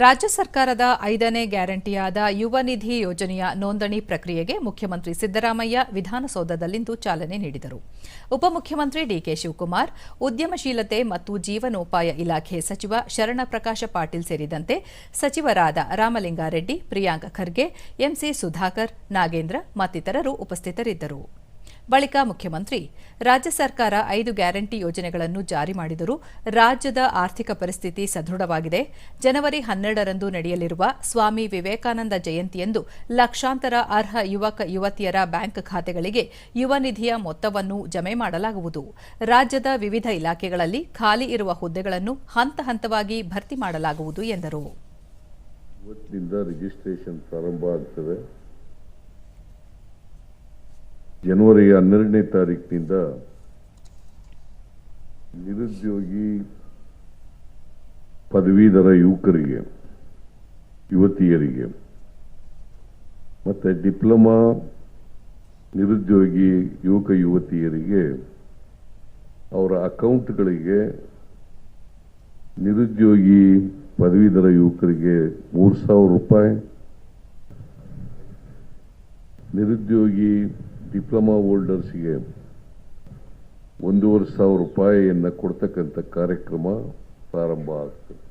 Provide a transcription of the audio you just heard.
ರಾಜ್ಯ ಸರ್ಕಾರದ ಐದನೇ ಗ್ಯಾರಂಟಿಯಾದ ಯುವ ನಿಧಿ ಯೋಜನೆಯ ನೋಂದಣಿ ಪ್ರಕ್ರಿಯೆಗೆ ಮುಖ್ಯಮಂತ್ರಿ ಸಿದ್ದರಾಮಯ್ಯ ವಿಧಾನಸೌಧದಲ್ಲಿಂದು ಚಾಲನೆ ನೀಡಿದರು. ಉಪಮುಖ್ಯಮಂತ್ರಿ ಡಿಕೆ ಶಿವಕುಮಾರ್, ಉದ್ಯಮಶೀಲತೆ ಮತ್ತು ಜೀವನೋಪಾಯ ಇಲಾಖೆ ಸಚಿವ ಶರಣಪ್ರಕಾಶ ಪಾಟೀಲ್ ಸೇರಿದಂತೆ ಸಚಿವರಾದ ರಾಮಲಿಂಗಾರೆಡ್ಡಿ, ಪ್ರಿಯಾಂಕ ಖರ್ಗೆ ಎಂಸಿ ಸುಧಾಕರ್, ನಾಗೇಂದ್ರ ಮತ್ತಿತರರು ಉಪಸ್ಥಿತರಿದ್ದರು. ಬಳಿಕ ಮುಖ್ಯಮಂತ್ರಿ, ರಾಜ್ಯ ಸರ್ಕಾರ ಐದು ಗ್ಯಾರಂಟಿ ಯೋಜನೆಗಳನ್ನು ಜಾರಿ ಮಾಡಿದರೂ ರಾಜ್ಯದ ಆರ್ಥಿಕ ಪರಿಸ್ಥಿತಿ ಸದೃಢವಾಗಿದೆ. ಜನವರಿ ಹನ್ನೆರಡರಂದು ನಡೆಯಲಿರುವ ಸ್ವಾಮಿ ವಿವೇಕಾನಂದ ಜಯಂತಿಯಂದು ಲಕ್ಷಾಂತರ ಅರ್ಹ ಯುವಕ, ಯುವತಿಯರ ಬ್ಯಾಂಕ್ ಖಾತೆಗಳಿಗೆ ಯುವ ನಿಧಿಯ ಮೊತ್ತವನ್ನು ಜಮೆ ಮಾಡಲಾಗುವುದು. ರಾಜ್ಯದ ವಿವಿಧ ಇಲಾಖೆಗಳಲ್ಲಿ ಖಾಲಿ ಇರುವ ಹುದ್ದೆಗಳನ್ನು ಹಂತ ಹಂತವಾಗಿ ಭರ್ತಿ ಮಾಡಲಾಗುವುದು ಎಂದರು. ಜನವರಿ ಹನ್ನೆರಡನೇ ತಾರೀಕಿನಿಂದ ನಿರುದ್ಯೋಗಿ ಪದವೀಧರ ಯುವಕರಿಗೆ, ಯುವತಿಯರಿಗೆ, ಮತ್ತು ಡಿಪ್ಲೊಮಾ ನಿರುದ್ಯೋಗಿ ಯುವಕ ಯುವತಿಯರಿಗೆ ಅವರ ಅಕೌಂಟ್ಗಳಿಗೆ ನಿರುದ್ಯೋಗಿ ಪದವೀಧರ ಯುವಕರಿಗೆ ಮೂರು ಸಾವಿರ ರೂಪಾಯಿ, ನಿರುದ್ಯೋಗಿ ಡಿಪ್ಲೊಮಾ ಹೋಲ್ಡರ್ಸ್ಗೆ ಒಂದೂವರೆ ಸಾವಿರ ರೂಪಾಯಿಯನ್ನು ಕೊಡ್ತಕ್ಕಂಥ ಕಾರ್ಯಕ್ರಮ ಪ್ರಾರಂಭ ಆಗ್ತದೆ